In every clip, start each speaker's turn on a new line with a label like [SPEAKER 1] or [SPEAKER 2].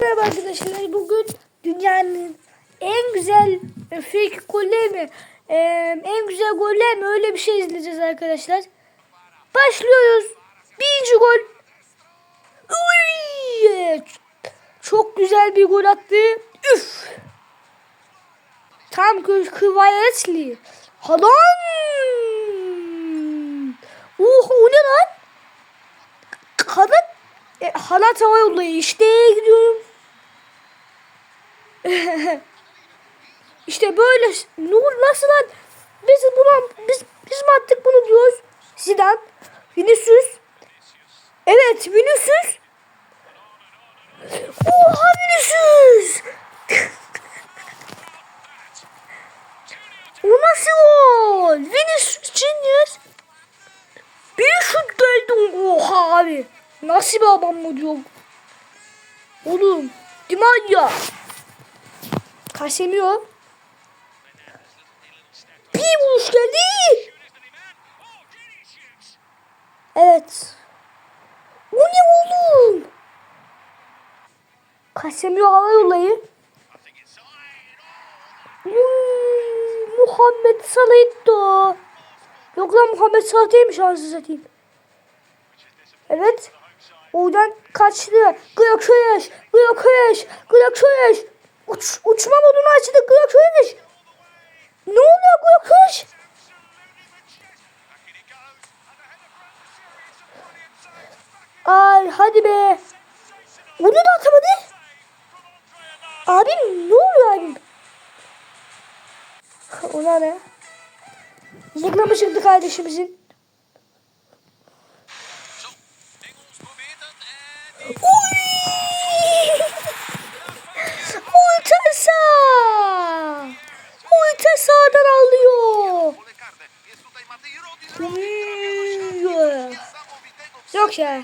[SPEAKER 1] Merhaba arkadaşlar. Bugün dünyanın en güzel fake goller mi? e, en güzel goller mi? Öyle bir şey izleyeceğiz arkadaşlar. Başlıyoruz. Birinci gol. Uy! Çok güzel bir gol attı. Üf! Tam kıvayetli. Halan! Oha o ne lan? Kanat e, halat hava işte gidiyorum. işte böyle nur nasıl lan? Biz buna biz biz mi attık bunu diyoruz? Zidane, Vinicius. Evet Vinicius. Oha Vinicius. o nasıl gol? Vinicius Junior. Bir şut geldi. Oha abi. Nasıl bir adam mı diyorum. Oğlum. Dimanya. Casemiro. Bir vuruş geldi. Evet. O ne oğlum? Casemiro hava yollayı. Muhammed Salah'ydı. Yok lan Muhammed Salah değilmiş anasını satayım. Evet. Oradan kaçtı. Gökşeş. Gökşeş. Gökşeş. Uç, uçma modunu açtı. Gökşeş. Ne oluyor Gökşeş? Ay hadi be. Onu da atamadı. Abim ne oluyor abim? Ona ne? Zıplama çıktı kardeşimizin. Alıyor. Uy! Yok ya.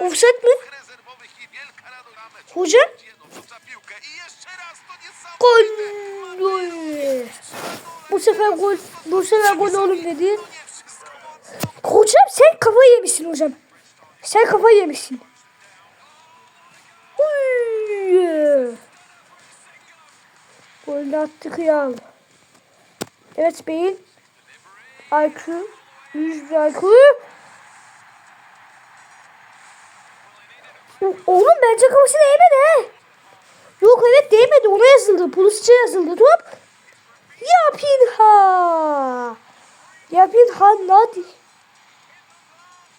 [SPEAKER 1] Offset mi? Hocam? Gol! Gol! Bu sefer gol, bu sefer gol oğlum dedi. Hocam sen kafayı yemişsin hocam. Sen kafayı yemişsin. Gol de attı kıyal. Evet beyin. IQ. 100 IQ. Oğlum bence kafasına değmedi. Yok evet değmedi ona yazıldı. Polisçe yazıldı top. Yapın ha. Yapın ha nadi.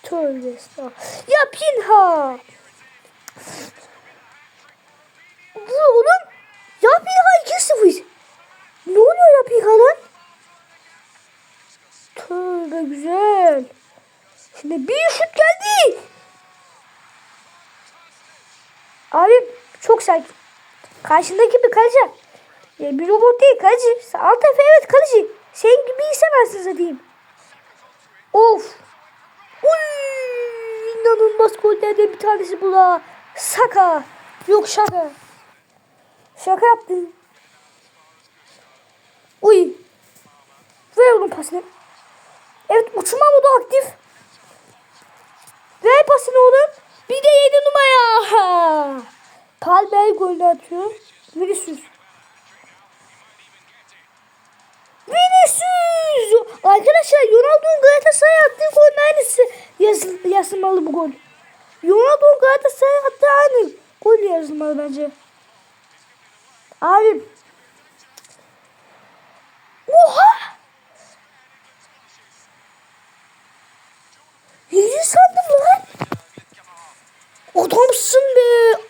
[SPEAKER 1] Tövbe estağfurullah. Yapın ha. Bu oğlum. Yapın ha 2-0. Ne oluyor yapın ha lan? Tövbe güzel. Şimdi bir şut geldi. Abi çok sakin. Karşındaki bir kaleci. Ya bir robot değil kaleci. Alt evet kaleci. Sen gibi aslında satayım. Of. Uy, inanılmaz gollerden bir tanesi bu da. Saka. Yok şaka. Şaka yaptın. Uy. Ver onun pasını. Evet uçma modu aktif. Ver pasını oğlum. Bir de yedi numara. Palmer golü atıyor. Vinicius. Vinicius! Arkadaşlar Ronaldo'nun Galatasaray'a attığı golün aynısı yaz, yazılmalı bu gol. Ronaldo'nun Galatasaray'a attığı aynı gol yazılmalı bence. Abi. Oha! Yedi sandım lan. Adamsın be.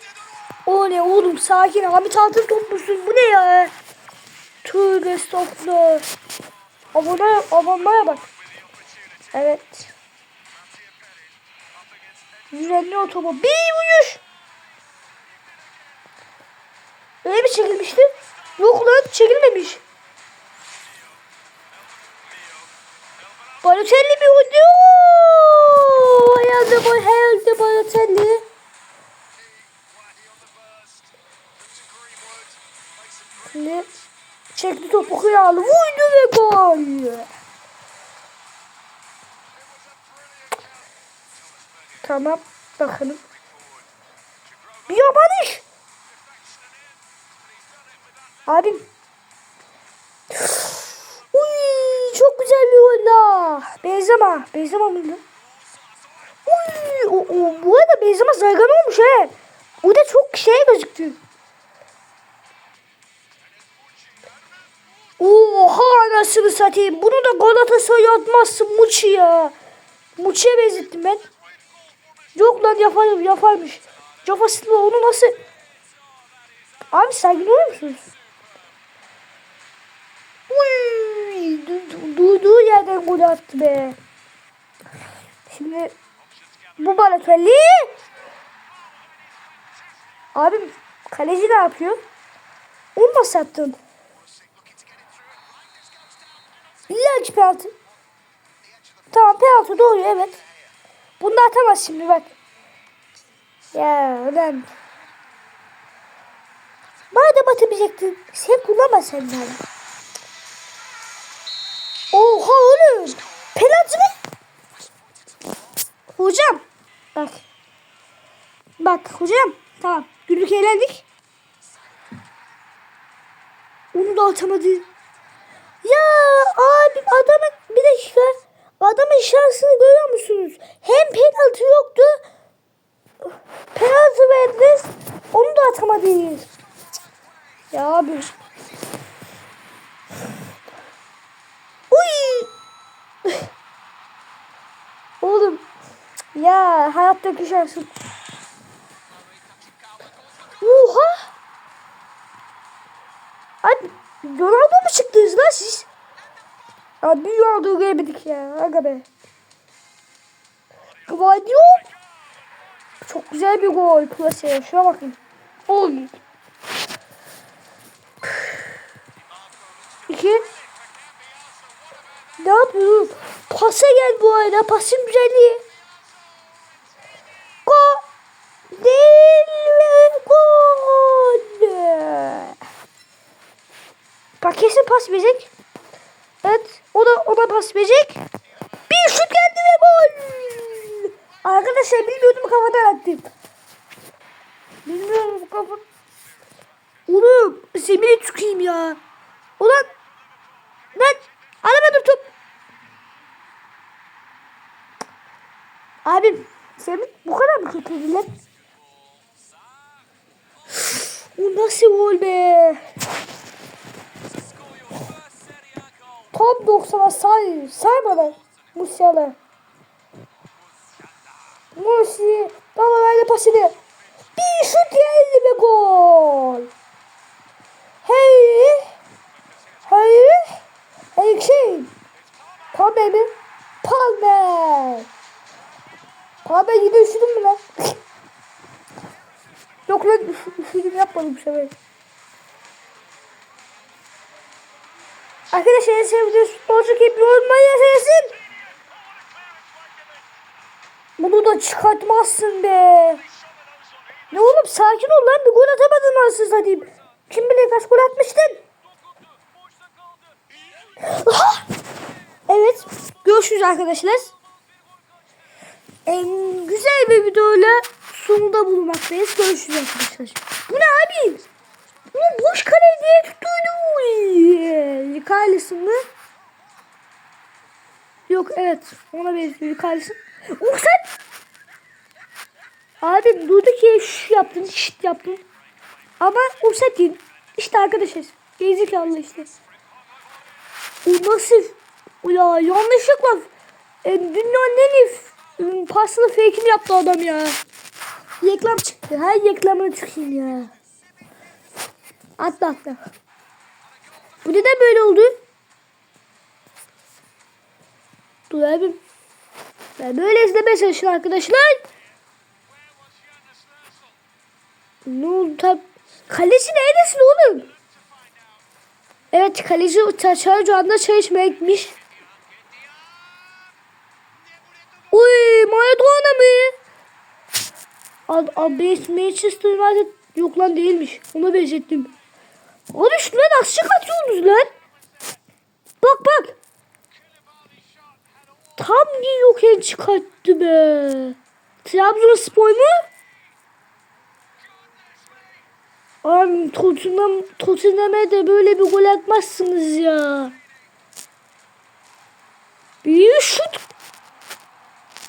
[SPEAKER 1] O ne oğlum sakin abi tatil toplusun bu ne ya? Tövbe estağfurullah. Abone, abonmaya bak. Evet. 150 otoba. Bir Öyle mi çekilmişti? Yok lan çekilmemiş. Balotelli bir oynuyor. Herhalde, herhalde Balotelli. Şimdi çekti topu kıyağlı vurdu ve gol. Tamam bakalım. Bir Abim. Uy, çok güzel bir gol. Benzema. Benzema mıydı? Uy, o, o, bu arada Benzema zargan olmuş he. O da çok şey gözüktü. Oha anasını satayım. Bunu da Galatasaray'a atmazsın Muçi ya. Muçi'ye benzettim ben. Yok lan yapar, yaparmış. Cafa Silva onu nasıl... Abi sakin olur musunuz? Uy, du- du- durduğu yerden gol attı be. Şimdi bu Balotelli. Abim kaleci ne yapıyor? Onu nasıl attın? İlla ki penaltı. Tamam penaltı doğru evet. Bunu da atamaz şimdi bak. Ya ulan. Madem atamayacaktın sen kullanma sen de. Oha oğlum. Penaltı mı? Hocam. Bak. Bak hocam. Tamam. Günlük eğlendik. Onu da atamadı. Ya abi adamın bir dakika. Adamın şansını görüyor musunuz? Hem penaltı yoktu. Penaltı verdiniz. Onu da atamadınız. Ya abi. Uy. Oğlum. Ya hayattaki şansım. Oha. Abi Ronaldo mu çıktınız lan siz? Abi Ronaldo'yu göremedik ya. Aga be. Guardiol. Çok güzel bir gol. Plase. Şuna bakın. Oy. İki. Ne yapıyorsun? Pasa gel bu arada. Pasın güzelliği. Kesin pas verecek. Evet. O da o da pas verecek. Bir şut geldi ve gol. Arkadaşlar bilmiyordum kafadan attım. Bilmiyorum kafa. Oğlum zemine çıkayım ya. Ulan ben alamadım top. Abim senin bu kadar mı kötü lan? O nasıl gol be? Tam 90'a say, saymadan Musiala. Musi, baba verdi pasını. Bir şut geldi ve gol. Hey, hey, hey şey. Palmer mi? Palmer. Palmer yine üşüdün mü lan? Yok lan üşüdüm yapmadım bu sefer. Arkadaşlar en sevdiğiniz futbolcu kim yorumlara yazın. Bunu da çıkartmazsın be. Ne oğlum sakin ol lan bir gol atamadın anasını satayım. Kim bilir kaç gol atmıştın? Evet görüşürüz arkadaşlar. En güzel bir videoyla sonunda bulunmaktayız. Görüşürüz arkadaşlar. Bu ne abi? Bu boş kale diye tuttuydu. Rikarlısın mı? Yok evet ona benziyor Rikarlısın. Oh sen Abi durdu ki şu yaptın, şit yaptın. Ama o set değil. İşte arkadaşlar. Gerizekalı işte. O nasıl? Ya yanlışlıkla e, dünyanın en iyi pasını fake'ini yaptı adam ya. Reklam çıktı. Her reklamına çıkayım ya. Atla atla. Bu neden böyle oldu? Dur abim. Ben böyle izlemeye çalışıyorum arkadaşlar. Ne oldu tab? Kaleci neredesin oğlum? Evet kaleci çay anda çay içmeye gitmiş. Uy Maradona mı? Ad, Manchester United yok lan değilmiş. Ona benzettim. Abi şuna nasıl çıkartıyorsunuz lan? Bak bak. Tam bir yokken çıkarttı be. Trabzonspor mu? Abi Tottenham, Tottenham'e de böyle bir gol atmazsınız ya. Bir şut.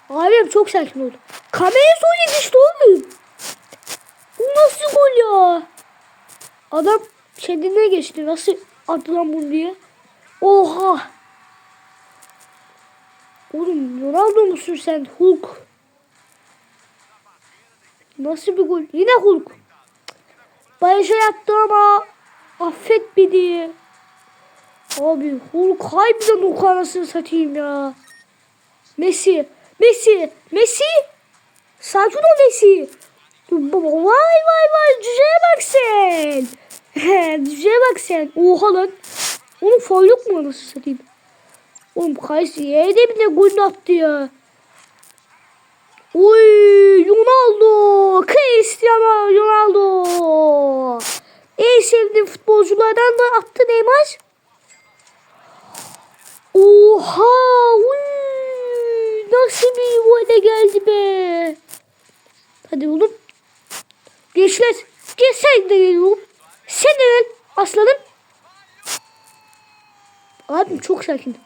[SPEAKER 1] Abim çok sakin oldu. Kameraya son yetişti oğlum. Bu nasıl gol ya? Adam kendine geçti. Nasıl attı lan bunu diye. Oha. Oğlum Ronaldo musun sen? Hulk. Nasıl bir gol? Yine Hulk. Barış'a yattı ama affet beni. Abi Hulk harbiden o anasını satayım ya. Messi. Messi. Messi. Sakin ol Messi. Vay vay vay cüceye bak sen. cüceye bak sen. Oha lan. Oğlum faul yok mu anasını satayım? Oğlum Kayseri'ye de bile gol attı ya. Oy Ronaldo. Cristiano Ronaldo. En sevdiğim futbolculardan da attı Neymar. Oha. Uy, nasıl bir gole geldi be. Hadi oğlum. Gençler. Gençler de gel oğlum. Sen de gel aslanım. Abim çok sakin.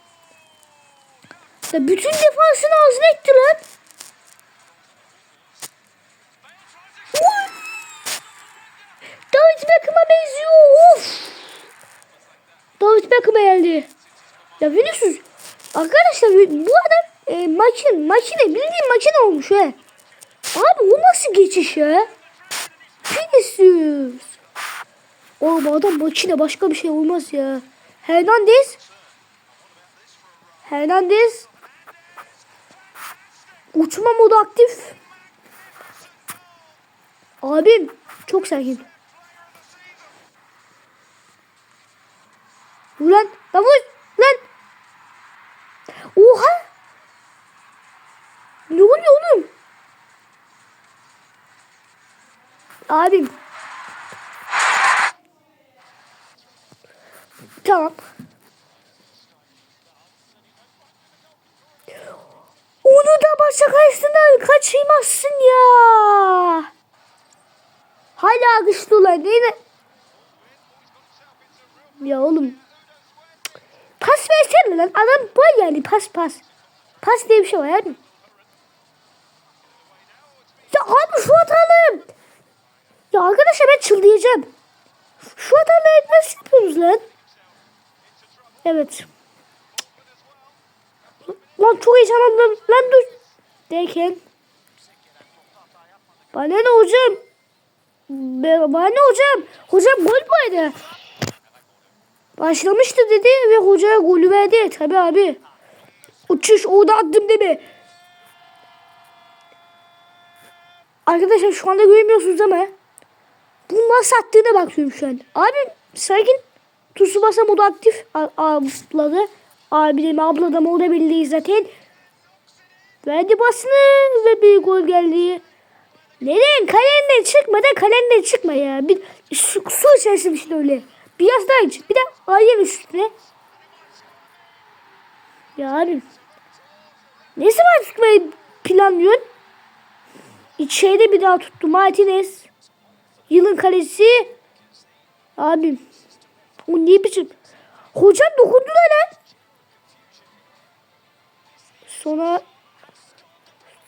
[SPEAKER 1] Ya bütün defansını ağzına etti lan. David Beckham'a benziyor. Of. David Beckham'a geldi. Ya Vinicius. Arkadaşlar bu adam e, makine, makine bildiğin makine olmuş he. Abi o nasıl geçiş ya? Vinicius. Oğlum adam makine başka bir şey olmaz ya. Hernandez. Hernandez. Uçma modu aktif. Abim çok sakin. Ulan lan vur lan. Oha. Ne oluyor oğlum? Abim. Tamam. Onu da başa karşısından kaçırmazsın ya. Hala güçlü ulan değil mi? Ya oğlum. Pas versene lan. Adam var yani pas pas. Pas diye bir şey var yani. Ya abi şu hataları. Ya arkadaşlar ben çıldıracağım. Şu hataları nasıl yapıyoruz lan? Evet. Lan çok heyecanlandım. Lan dur. Derken. Bana ne hocam? Bana ne hocam? Hocam gol muydu? Başlamıştı dedi ve hocaya golü verdi. Tabi abi. Uçuş orada attım değil mi? Arkadaşlar şu anda göremiyorsunuz ama bu nasıl attığına bakıyorum şu an. Abi sakin. Tsubasa modu aktif. Abladı. Abim abla da moda bildiği zaten. Verdi basını ve bir gol geldi. Neden? Kalenden çıkma da kalenden çıkma ya. Bir su, su içersin işte öyle. Biraz daha iç. Bir de ayın üstüne. Ya abi. Ne zaman tutmayı planlıyorsun? İçeride bir daha tuttu Martinez. Yılın kalesi. Abim. O ne biçim? Hocam dokundular lan. Sonra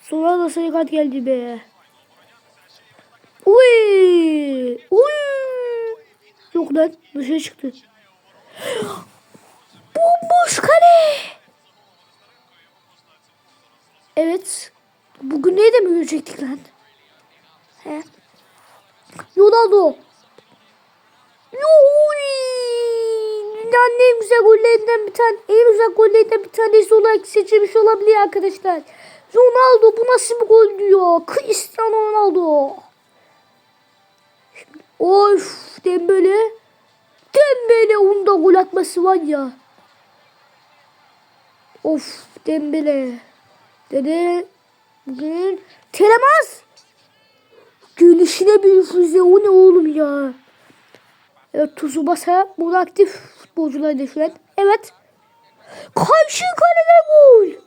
[SPEAKER 1] sonra da sayı kart geldi be. Uy! Uy! Yok lan dışarı çıktı. Bomboş kale. Evet. Bugün ne de mi görecektik lan? He. Ronaldo. Yoy! Dünyanın en güzel gollerinden bir tane, en güzel gollerinden bir tanesi olarak seçilmiş olabilir arkadaşlar. Ronaldo bu nasıl bir gol diyor. Cristiano Ronaldo. Şimdi, of Dembele. Dembele onun da gol atması var ya. Of Dembele. Dede bugün Telemaz. Gülüşüne bir füze o ne oğlum ya. Evet Tsubasa burada aktif futbolcular düşünen. Evet. Karşı kalede gol.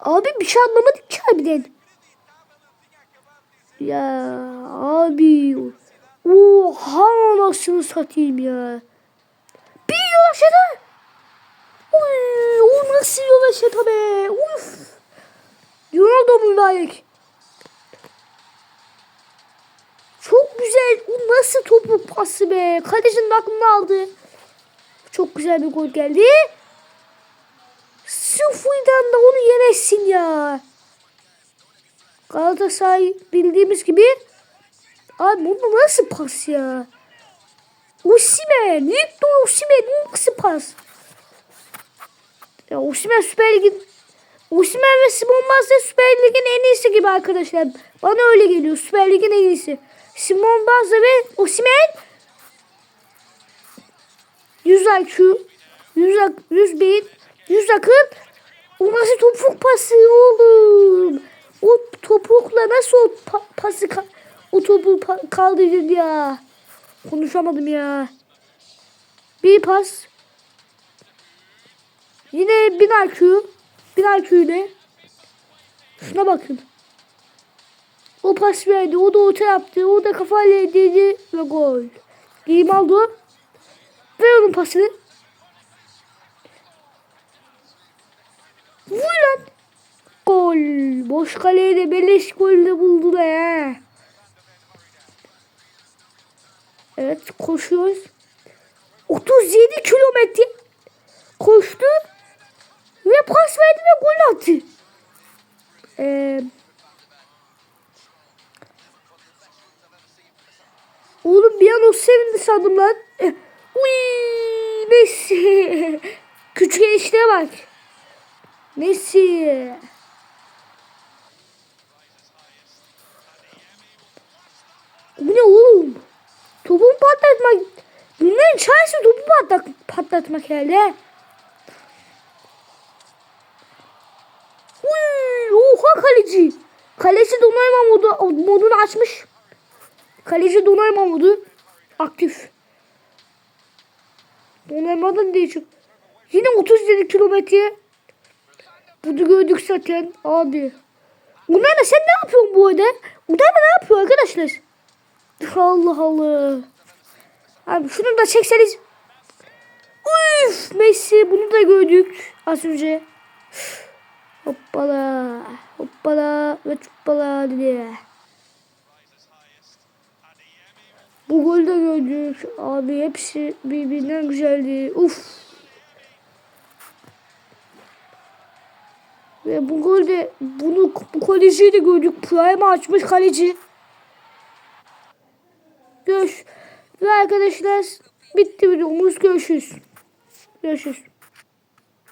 [SPEAKER 1] Abi bir şey anlamadık ki harbiden. Ya abi Oha nasıl satayım ya. Bir yavaşladı. Uy, o nasıl yavaşladı be. Uf. Ronaldo mübarek. Güzel. O nasıl topu pası be. Kalecinin aklını aldı. Çok güzel bir gol geldi. Sıfırdan da onu yemezsin ya. Galatasaray bildiğimiz gibi Abi bu nasıl pas ya? Osimhen, Victor Osimhen nasıl pas? Ya Osimhen Süper Lig'in Osimhen ve Simon Bazda Süper Lig'in en iyisi gibi arkadaşlar. Bana öyle geliyor. Süper Lig'in en iyisi. Simon Bazda ve Osimhen 100 IQ 100, ak- 100 bin 100 akıl o nasıl topuk pası oğlum? O topukla nasıl o pa- pası ka- o topu pa- kaldırdın ya? Konuşamadım ya. Bir pas. Yine bin IQ. Bin IQ ile. Şuna bakın. O pas verdi. O da orta yaptı. O da kafayla edildi ve gol. Grimaldo. Ver onun pasını. Vur lan. Gol. Boş kaleye de beleş golde buldu ha. Evet koşuyoruz. 37 kilometre koştu ve pas verdi ve gol attı. Ee, oğlum bir an o sevindi sandım lan. Eh, Uy, Messi. Küçük enişteye bak. Messi. Bu ne oğlum? Topu patlatmak. Bunların çaresi topu patlat, patlatmak herhalde. Uy, oha kaleci. Kaleci donanma modu, modunu açmış. Kaleci donanma modu aktif. Donanmadan değişik. Yine 37 kilometre. Bunu gördük zaten abi. Unai sen ne yapıyorsun bu arada? Unai ne yapıyor arkadaşlar? Allah Allah. Abi şunu da çekseniz. Uf Messi bunu da gördük az önce. Hoppala. Hoppala ve hoppala dedi. Bu golü de gördük. Abi hepsi birbirinden güzeldi. Uf. Ve bu golde bunu bu kaleciyi de gördük. Prime açmış kaleci. Görüş. Ve arkadaşlar bitti videomuz. Görüşürüz. Görüşürüz.